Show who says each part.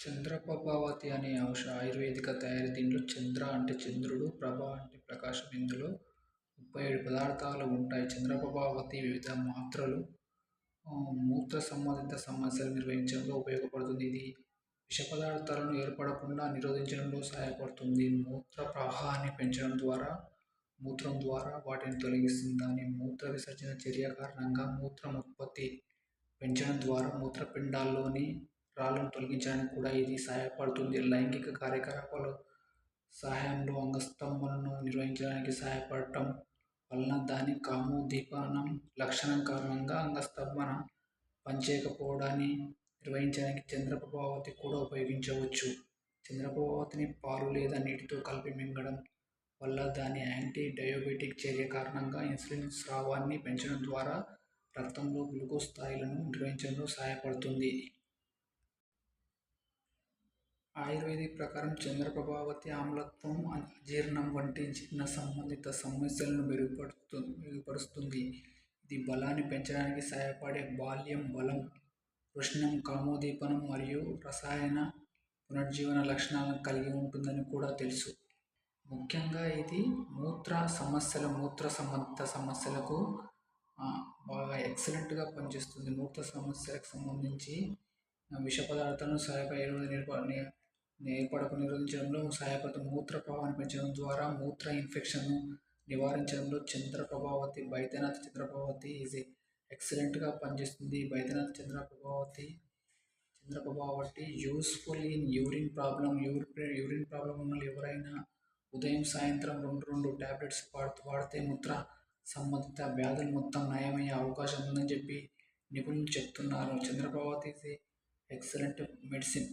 Speaker 1: చంద్రప్రభావతి అనే ఔష ఆయుర్వేదిక తయారీ దీంట్లో చంద్ర అంటే చంద్రుడు ప్రభ అంటే ప్రకాశం. ఇందులో ముప్పై ఏడు పదార్థాలు ఉంటాయి. చంద్రప్రభావతి వివిధ మాత్రలు మూత్ర సంబంధిత సమస్యలు నిర్వహించడంలో ఉపయోగపడుతుంది. ఇది విష పదార్థాలను ఏర్పడకుండా నిరోధించడంలో సహాయపడుతుంది. మూత్ర ప్రవాహాన్ని పెంచడం ద్వారా మూత్రం ద్వారా వాటిని తొలగిస్తుంది. దాని మూత్ర విసర్జన చర్య కారణంగా మూత్రం ఉత్పత్తి పెంచడం ద్వారా మూత్రపిండాల్లోని రాళ్ళను తొలగించడానికి కూడా ఇది సహాయపడుతుంది. లైంగిక కార్యకలాపాల సహాయంలో అంగస్తంభనను నిర్వహించడానికి సహాయపడటం వలన దాని కామోద్దీపనం లక్షణం కారణంగా అంగస్తంభన పనిచేయకపోవడాన్ని నిర్వహించడానికి చంద్రప్రభావతి కూడా ఉపయోగించవచ్చు. చంద్రప్రభావతిని పాలు లేదా నీటితో కలిపి మింగడం వల్ల దాని యాంటీ డయాబెటిక్ చర్య కారణంగా ఇన్సులిన్ స్రావాన్ని పెంచడం ద్వారా రక్తంలో గ్లూకోజ్ స్థాయిలను నిర్వహించడంలో సహాయపడుతుంది. ఆయుర్వేదిక్ ప్రకారం చంద్రప్రభావతి ఆమ్లత్వం అజీర్ణం వంటి జీర్ణ సంబంధిత సమస్యలను మెరుగుపడుతు మెరుగుపరుస్తుంది. ఇది బలాన్ని పెంచడానికి సహాయపడే బాల్యం బలం కృష్ణం కామోదీపనం మరియు రసాయన పునరుజ్జీవన లక్షణాలను కలిగి ఉంటుందని కూడా తెలుసు. ముఖ్యంగా ఇది మూత్ర సమస్యల మూత్ర సంబంధిత సమస్యలకు బాగా ఎక్సలెంట్గా పనిచేస్తుంది. మూత్ర సమస్యలకు సంబంధించి విష పదార్థాలను సహాయపడే నేర్పడకు నిరోధించడంలో సహాయపడుతుంది మూత్ర ప్రవాహాన్ని పెంచడం ద్వారా మూత్ర ఇన్ఫెక్షన్ను నివారించడంలో చంద్ర ప్రభావతి బైద్యనాథ్ చంద్ర ప్రభావతి ఈజ్ ఎక్సలెంట్గా పనిచేస్తుంది. Baidyanath Chandra Prabhavati Chandra Prabhavati useful in urine problem urine urine problem ఉన్న ఎవరైనా ఉదయం సాయంత్రం రెండు రెండు ట్యాబ్లెట్స్ వాడు వాడితే మూత్ర సంబంధిత వ్యాధులు మొత్తం నయమయ్యే అవకాశం ఉందని చెప్పి నిపుణులు చెప్తున్నారు. చంద్రప్రభావతి ఈజ్ ఎక్సలెంట్ మెడిసిన్